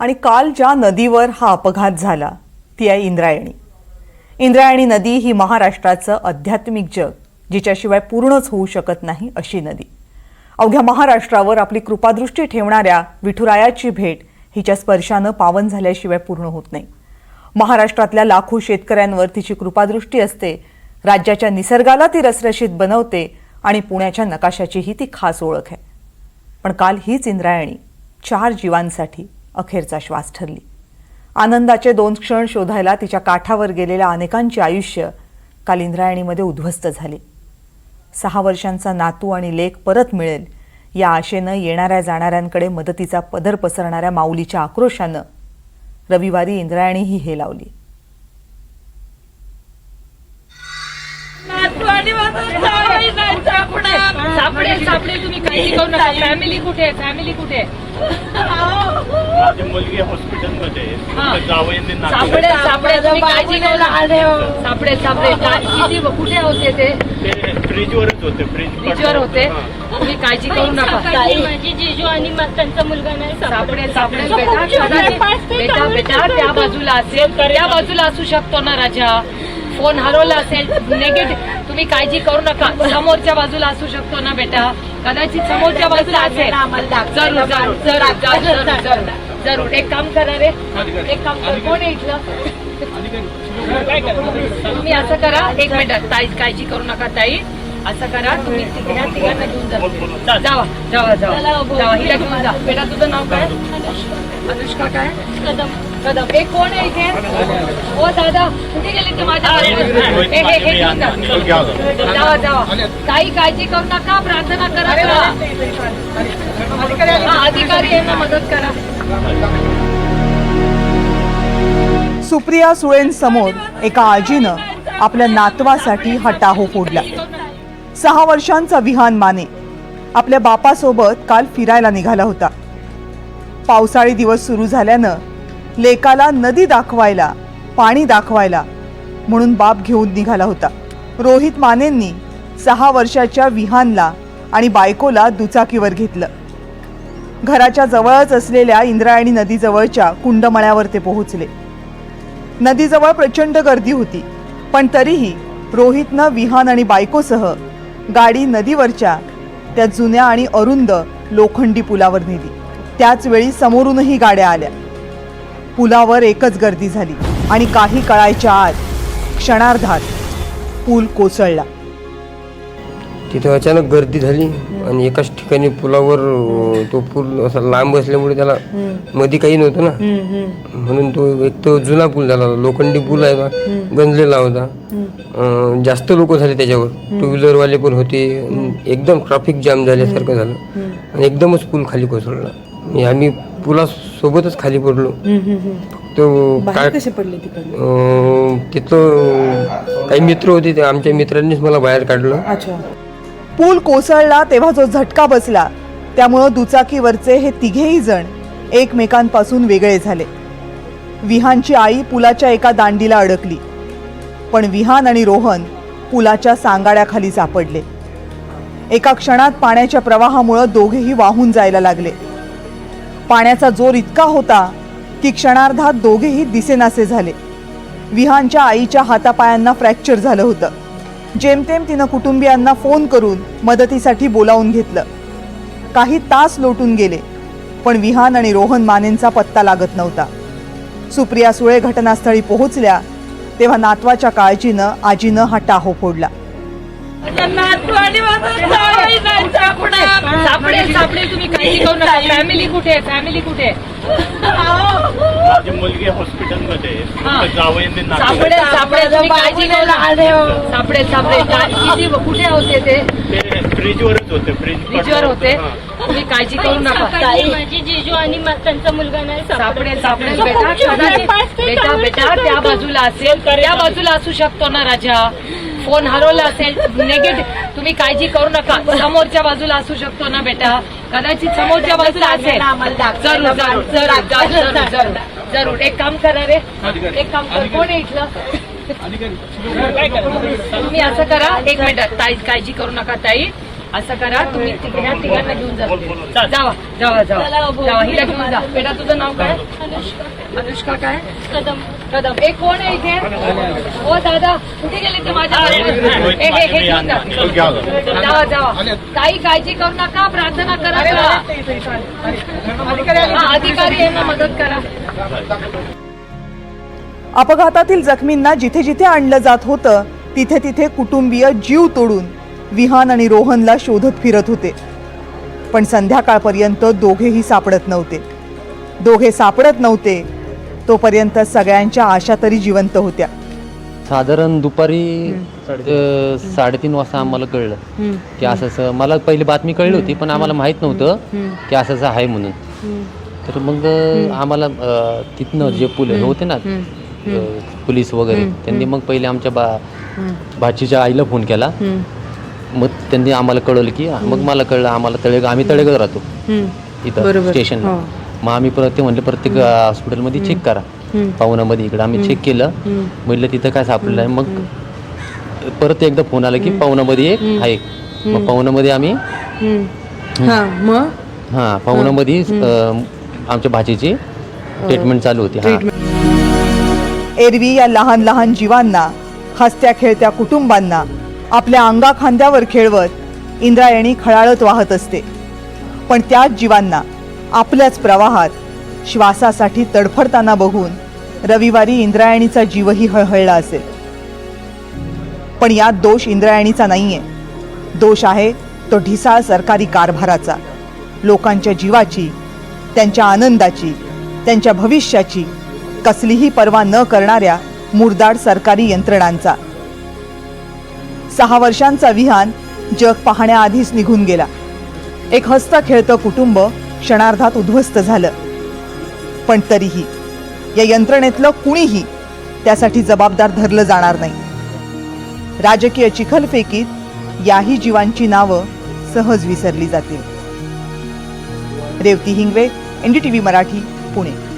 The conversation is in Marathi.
आणि काल ज्या नदीवर हा अपघात झाला ती आहे इंद्रायणी. इंद्रायणी नदी ही महाराष्ट्राचं आध्यात्मिक जग जिच्याशिवाय पूर्णच होऊ शकत नाही अशी नदी. अवघ्या महाराष्ट्रावर आपली कृपादृष्टी ठेवणाऱ्या विठुरायाची भेट हिच्या स्पर्शानं पावन झाल्याशिवाय पूर्ण होत नाही. महाराष्ट्रातल्या लाखो शेतकऱ्यांवर तिची कृपादृष्टी असते राज्याच्या निसर्गाला ती रसरशीत बनवते आणि पुण्याच्या नकाशाचीही ती खास ओळख आहे. पण काल हीच इंद्रायणी चार जीवांसाठी अखेरचा श्वास ठरली. आनंदाचे दोन क्षण शोधायला तिच्या काठावर गेलेल्या अनेकांचे आयुष्य काल इंद्रायणीमध्ये उद्ध्वस्त झाले. सहा वर्षांचा नातू आणि लेख परत मिळेल या आशेनं येणाऱ्या जाणाऱ्यांकडे मदतीचा पदर पसरणाऱ्या माऊलीच्या आक्रोशानं रविवारी इंद्रायणी ही हे लावली नातवाडी सापडे नका. फॅमिली कुठे आहे? फॅमिली कुठे आहे? माझी मुलगी हॉस्पिटलमध्ये. हा. जावयांनी सापडे सापडे तुम्ही काळजी करू आले. नका सापडे. सापडे किती कुठे होते ते? फ्रीजवरच होते फ्रीज बीचवर होते? तुम्ही काळजी करू नका. ताई, माझी जिजू आणि त्यांचा मुलगा नाही सापडे सापडे. बेटा बेटा बेटा त्या बाजूला असेल. त्या बाजूला असू शकतो ना राजा. फोन हरवला असेल नेगेटिव्ह तुम्ही काळजी करू नका. समोरच्या बाजूला असू शकतो ना बेटा. कदाचित समोरच्या बाजूला असेल. जरूर जरूर जरूर जरूर जरूर एक काम करा रे. एक काम करा. कोण इथलं? तुम्ही असं करा. एक मिनिट ताई काळजी करू नका ताई. असं करा. तुम्ही ति- ह्या तिघांना घेऊन जा. जावा जावा जावा. जावा हिला घेऊन जा. बेटा तुझं नाव काय? अनुष्का काय? कदम. कदम हे कोण आहे इथे? हो दादा कुठे गेले ते माझ्या बाजूला? हे हे हे घेऊन जा. जावा जावा. काही काळजी करू नका प्रार्थना करा हा, अधिकारी यांना मदत करा. सुप्रिया सुळेंसमोर एका आजीनं आपल्या नातवासाठी हा टाहो फोडला. सहा वर्षांचा विहान माने. आपल्या बापासोबत काल फिरायला निघाला होता. पावसाळी दिवस सुरू झाल्यानं लेकाला नदी दाखवायला पाणी दाखवायला म्हणून बाप घेऊन निघाला होता. रोहित मानेंनी सहा वर्षाच्या विहानला आणि बायकोला दुचाकीवर घेतलं. घराच्या जवळच असलेल्या इंद्रायणी नदीजवळच्या कुंडमळ्यावर ते पोहोचले. नदीजवळ प्रचंड गर्दी होती पण तरीही रोहितनं विहान आणि बायकोसह गाडी नदीवरच्या त्या जुन्या आणि अरुंद लोखंडी पुलावर नेली. त्याचवेळी समोरूनही गाड्या आल्या. पुलावर एकच गर्दी झाली आणि काही कळायच्या आत क्षणार्धात पूल कोसळला. तिथे अचानक गर्दी झाली आणि एकाच ठिकाणी पुलावर तो पूल असा लांब असल्यामुळे त्याला मध्ये काही नव्हतं ना. म्हणून तो एक तो जुना पूल झाला लोखंडी पूल आहे गंजलेला होता. जास्त लोक झाले त्याच्यावर. टू व्हीलरवाले पण होते. एकदम ट्रॅफिक जाम झाल्यासारखं झालं. आणि एकदमच पूल खाली कोसळला. आम्ही पुलासोबतच खाली पडलो. तो काय कसे पडले तिकडे? अं, तिथं काही मित्र होते ते आमच्या मित्रांनीच मला बाहेर काढलं. अच्छा. पूल कोसळला तेव्हा जो झटका बसला त्यामुळं दुचाकीवरचे हे तिघेही जण एकमेकांपासून वेगळे झाले. विहानची आई पुलाच्या एका दांडीला अडकली पण विहान आणि रोहन पुलाच्या सांगाड्याखाली सापडले. एका क्षणात पाण्याच्या प्रवाहामुळं दोघेही वाहून जायला लागले. पाण्याचा जोर इतका होता की क्षणार्धात दोघेही दिसेनासे झाले. विहानच्या आईच्या हातापायांना फ्रॅक्चर झालं होतं. जेमतेम तिनं कुटुंबियांना फोन करून मदतीसाठी बोलावून घेतलं. काही तास लोटून गेले पण विहान आणि रोहन मानेंचा पत्ता लागत नव्हता. सुप्रिया सुळे घटनास्थळी पोहोचल्या तेव्हा नातवाच्या काळजीनं आजीनं हा टाहो फोडला. सापडा. सापडे सापडे तुम्ही काळजी करू नका. फॅमिली कुठे आहे? फॅमिली कुठे? माझी मुलगी हॉस्पिटलमध्ये. हा. जावयांनी सापडे सापडे तुम्ही काळजी करू आले हो. नका. सापडे सापडे का- किती कुठे होते ते? फ्रीजवरच होते फ्रीज बीचवर होते. तुम्ही काळजी करू नका. माझी जिजू आणि त्यांचा मुलगा नाही सापडे सापडे बेटा बेटा बेटा त्या बाजूला असेल त्या बाजूला असू शकतो ना राजा. फोन हरवला असेल नेगेटिव्ह तुम्ही काळजी करू नका. समोरच्या बाजूला असू शकतो ना बेटा. कदाचित समोरच्या बाजूला असेल. जरूर जरूर जरूर जरूर जरूर जरूर. जरूर. एक काम करा रे. एक काम करा. कोण आहे इथलं? तुम्ही असं करा. एक मिनिट. ताई काळजी करू नका ताई. असं करा. तुम्ही ह्या तिघांना घेऊन जा. जावा जावा जावा. जावा. हिला घेऊन जा. बेटा तुझं नाव काय? अनुष्का. अनुष्का काय? कदम. कदम. एक कोण आहे इथे? हो दादा. कुठे गेले ते माझ्या? हे हे हे घेऊन जा. जावा जावा. काही काळजी करू नका. प्रार्थना करा हा, अधिकारी यांना मदत करा. अपघातातील जखमींना जिथे जिथे आणलं जात होतं तिथे तिथे कुटुंबीय जीव तोडून विहान आणि रोहनला शोधत फिरत होते. पण संध्याकाळपर्यंत दोघेही सापडत नव्हते. दोघे सापडत नव्हते तोपर्यंत सगळ्यांच्या आशा तरी जिवंत होत्या. साधारण दुपारी अ, साडेतीन वाजता आम्हाला कळलं की असं असं मला पहिली बातमी कळली होती पण आम्हाला माहीत नव्हतं की असं असं आहे म्हणून. तर मग अ, आम्हाला अ, तिथनं जे पुल होते ना अ, पोलीस वगैरे त्यांनी मग पहिले आमच्या बा भाचीच्या आईला फोन केला. मग त्यांनी आम्हाला कळवलं की मग मला कळलं आम्हाला तळेगाव आम्ही तळेगाव राहतो इथं स्टेशनला. मग आम्ही परत ते म्हणले प्रत्येक हॉस्पिटलमध्ये चेक करा. पाहुणामध्ये इकडं आम्ही चेक केलं. म्हटलं तिथं काय सापडलं आहे? मग परत एकदा फोन आला की पाहुणामध्ये एक आहे. मग पाहुणामध्ये आम्ही हा पाहुणामध्ये अं, आमच्या भाचीची ट्रीटमेंट चालू होती. एरवी या लहान लहान जीवांना हसत्या खेळत्या कुटुंबांना आपल्या अंगा खांद्यावर खेळवत इंद्रायणी खळाळत वाहत असते. पण त्याच जीवांना आपल्याच प्रवाहात. श्वासासाठी तडफडताना बघून रविवारी इंद्रायणीचा जीवही हळहळला असेल. पण यात दोष इंद्रायणीचा नाहीये. दोष आहे तो ढिसाळ सरकारी कारभाराचा. लोकांच्या जीवाची त्यांच्या आनंदाची त्यांच्या भविष्याची कसलीही पर्वा न करणाऱ्या मुरदाड सरकारी यंत्रणांचा. सहा वर्षांचा विहान जग पाहण्याआधीच निघून गेला. एक हस्त खेळतं कुटुंब क्षणार्धात उद्ध्वस्त झालं. पण तरीही या यंत्रणेतलं कुणीही त्यासाठी जबाबदार धरलं जाणार नाही. राजकीय चिखलफेकीत याही जीवांची नावं सहज विसरली जातील. रेवती हिंगवे एनडीटीव्ही मराठी पुणे.